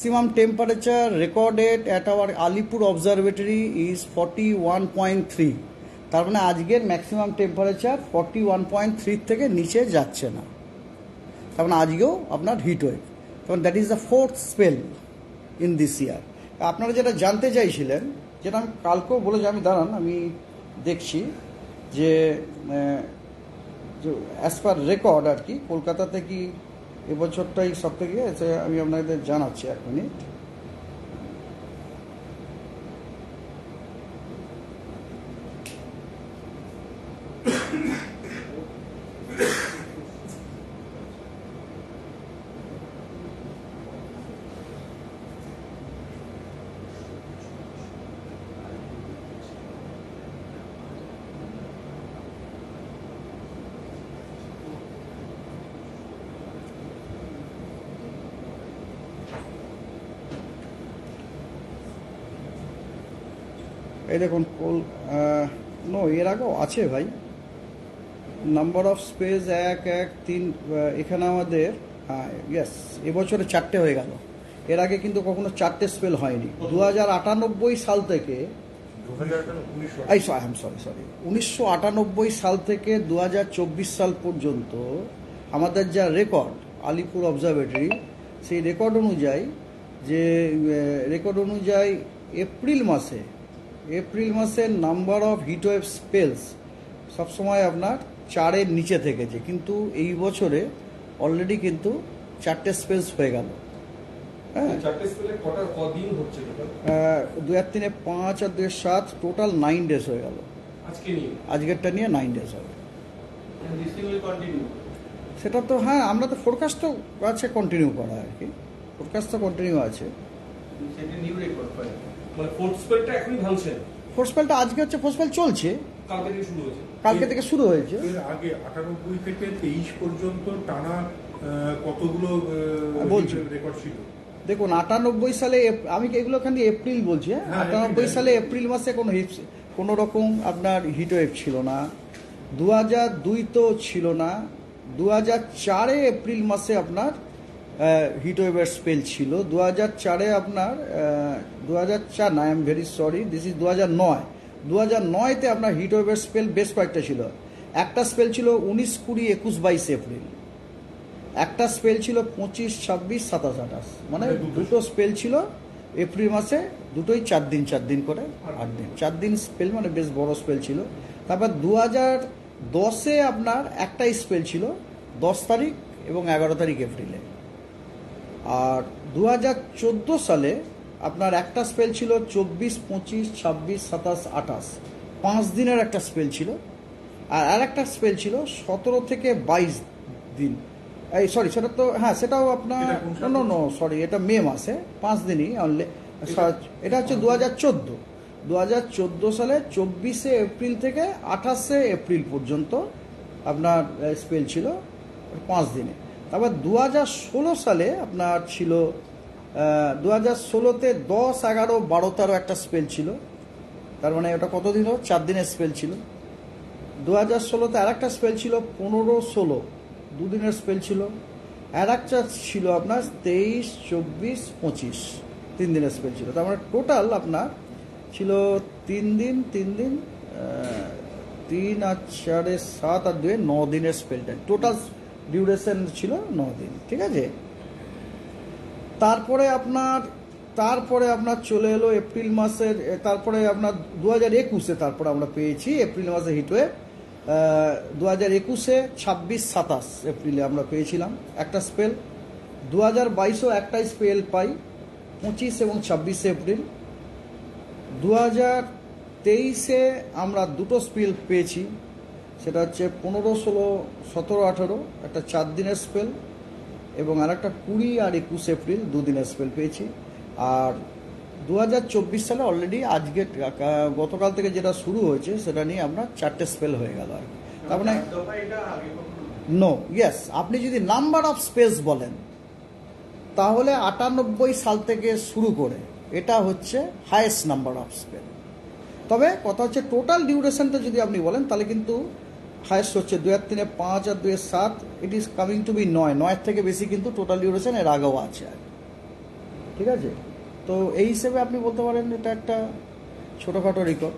Maximum temperature recorded at our Alipur observatory is 41.3 তার মানে আজকের maximum temperature forty one point three থেকে নিচে যাচ্ছে না। তার মানে আজকেও আপনার হিট ওয়েভ কারণ that is the fourth spell in this year আপনারা যেটা জানতে চাইছিলেন, যেটা আমি কালকেও বলে আমি দাঁড়ান, আমি দেখছি যে অ্যাজ পার রেকর্ড আর কি, কলকাতাতে কি এবছরটাই সব থেকে আমি আপনাদের জানাচ্ছি এক মিনিট। এই দেখুন কোল নো এর আগেও আছে ভাই। নাম্বার অফ স্পেস এক এক তিন এখানে আমাদের ইয়েস এবছরে চারটে হয়ে গেল। এর আগে কিন্তু কখনো চারটে স্পেল হয়নি। দু হাজার আটানব্বই সাল থেকে আই এম সরি সরি উনিশশো আটানব্বই সাল থেকে দু হাজার চব্বিশ সাল পর্যন্ত আমাদের যা রেকর্ড আলিপুর অবজারভেটরি সেই রেকর্ড অনুযায়ী যে রেকর্ড অনুযায়ী এপ্রিল মাসে এপ্রিল মাসে নাম্বার অফ হিটওয়েভ স্পেলস সবসময় আপনার চারের নিচে থেকেছে কিন্তু এই বছরে অলরেডি কিন্তু চারটে স্পেলস হয়ে গেল। হ্যাঁ। চারটে স্পেলে কটা কদিন হচ্ছে টোটাল আহ, দু এক তিনে পাঁচ আর দুয়ের সাত টোটাল নাইন ডেজ হয়ে গেল। আজকেরটা নিয়ে নাইন ডেজ হবে। কন্টিনিউ সেটা তো হ্যাঁ আমরা তো ফোরকাস্ট তো আছে কন্টিনিউ করা আর কি। ফোরকাস্ট তো কন্টিনিউ আছে। সেটা নিউ রেকর্ড মানে ফোর্থ স্পেলটা এখনই ভাঙছে না। ফোর্সপেলটা আজকে হচ্ছে ফোর্সপেল চলছে। কালকে থেকে শুরু হয়েছে। কালকে থেকে শুরু হয়েছে। এর আগে আটানব্বই থেকে তেইশ পর্যন্ত টানা কতগুলো বলছি। রেকর্ড ছিল? দেখুন আটানব্বই সালে আমি কি এগুলো খালি এপ্রিল বলছি হ্যাঁ? হ্যাঁ, আটানব্বই সালে এপ্রিল মাসে কোনো হিট কোনো রকম আপনার হিট ওয়েভ ছিল না। দু হাজার দুই তো ছিল না। দু হাজার চারে এপ্রিল মাসে আপনার হিট ওয়েভের স্পেল ছিল। দু হাজার চারে আপনার দু হাজার চার না I am very sorry this is দু হাজার নয়। দু হাজার নয়তে আপনার হিট ওয়েভের স্পেল বেশ কয়েকটা ছিল। একটা স্পেল ছিল উনিশ কুড়ি একুশ বাইশ এপ্রিল। একটা স্পেল ছিল পঁচিশ ছাব্বিশ সাতাশ আঠাশ। মানে দুটো দুটো স্পেল ছিল এপ্রিল মাসে দুটোই চার দিন চার দিন করে আট দিন। চার দিন স্পেল মানে বেশ বড় স্পেল ছিল। তারপর দু হাজার দশে আপনার একটাই স্পেল ছিল দশ তারিখ এবং এগারো তারিখ এপ্রিলে। আর দু হাজার চোদ্দ সালে আপনার একটা স্পেল ছিল চব্বিশ পঁচিশ ছাব্বিশ সাতাশ আঠাশ। পাঁচ দিনের একটা স্পেল ছিল। আর আর একটা স্পেল ছিল সতেরো থেকে বাইশ দিন। এই সরি সেটা তো হ্যাঁ সেটাও আপনার নো নো সরি এটা মে মাসে পাঁচ দিনই অনলি এটা হচ্ছে দু হাজার চোদ্দ। দু হাজার চোদ্দ সালে চব্বিশে এপ্রিল থেকে আঠাশে এপ্রিল পর্যন্ত আপনার স্পেল ছিল পাঁচ দিনে। তারপর দু হাজার ষোলো সালে আপনার ছিল দু হাজার ষোলোতে দশ, এগারো বারো তেরো একটা স্পেল ছিল। তার মানে ওটা কতদিন হলো? চার দিনের স্পেল ছিল। দু হাজার ষোলোতে আর একটা স্পেল ছিল পনেরো ষোলো দুদিনের স্পেল ছিল। আর একটা ছিল আপনার তেইশ, চব্বিশ, পঁচিশ। তিন দিনের স্পেল ছিল। তার মানে টোটাল আপনার ছিল তিন দিন তিন দিন তিন আর চারে সাত আর দুয়ে ন দিনের স্পেলটা টোটাল ডিউরেশন ছিল ন দিন ঠিক আছে? তারপরে আপনার তারপরে আপনার চলে এলো এপ্রিল মাসের তারপরে আপনার দু হাজার একুশে তারপরে আমরা পেয়েছি, এপ্রিল মাসে হিটওয়ে দু হাজার একুশে ছাব্বিশ সাতাশ এপ্রিলে আমরা পেয়েছিলাম একটা স্পেল দু হাজার বাইশেও একটাই স্পেল পাই, পঁচিশ এবং ছাব্বিশে এপ্রিল। দু হাজার তেইশে আমরা দুটো স্পেল পেয়েছি সেটা হচ্ছে পনেরো ষোলো সতেরো আঠেরো একটা চার দিনের স্পেল এবং আর একটা কুড়ি আর একুশ এপ্রিল দুদিনের স্পেল পেয়েছি। আর দু হাজার চব্বিশ সালে অলরেডি আজকে গতকাল থেকে যেটা শুরু হয়েছে সেটা নিয়ে আমরা চারটে স্পেল হয়ে গেল আর কি। তার মানে নো ইয়েস আপনি যদি নাম্বার অফ স্পেস বলেন তাহলে আটানব্বই সাল থেকে শুরু করে এটা হচ্ছে হায়েস্ট নাম্বার অফ স্পেল তবে কথা হচ্ছে টোটাল ডিউরেশনটা যদি আপনি বলেন তাহলে কিন্তু হায়েস্ট হচ্ছে দুই আর তিনে পাঁচ আর দুই সাত। It is coming to be নয়। নয়ের থেকে বেশি কিন্তু টোটাল ডিউরেশন এর আগেও আছে আর। ঠিক আছে? তো এই হিসেবে আপনি বলতে পারেন এটা একটা ছোটোখাটো রেকর্ড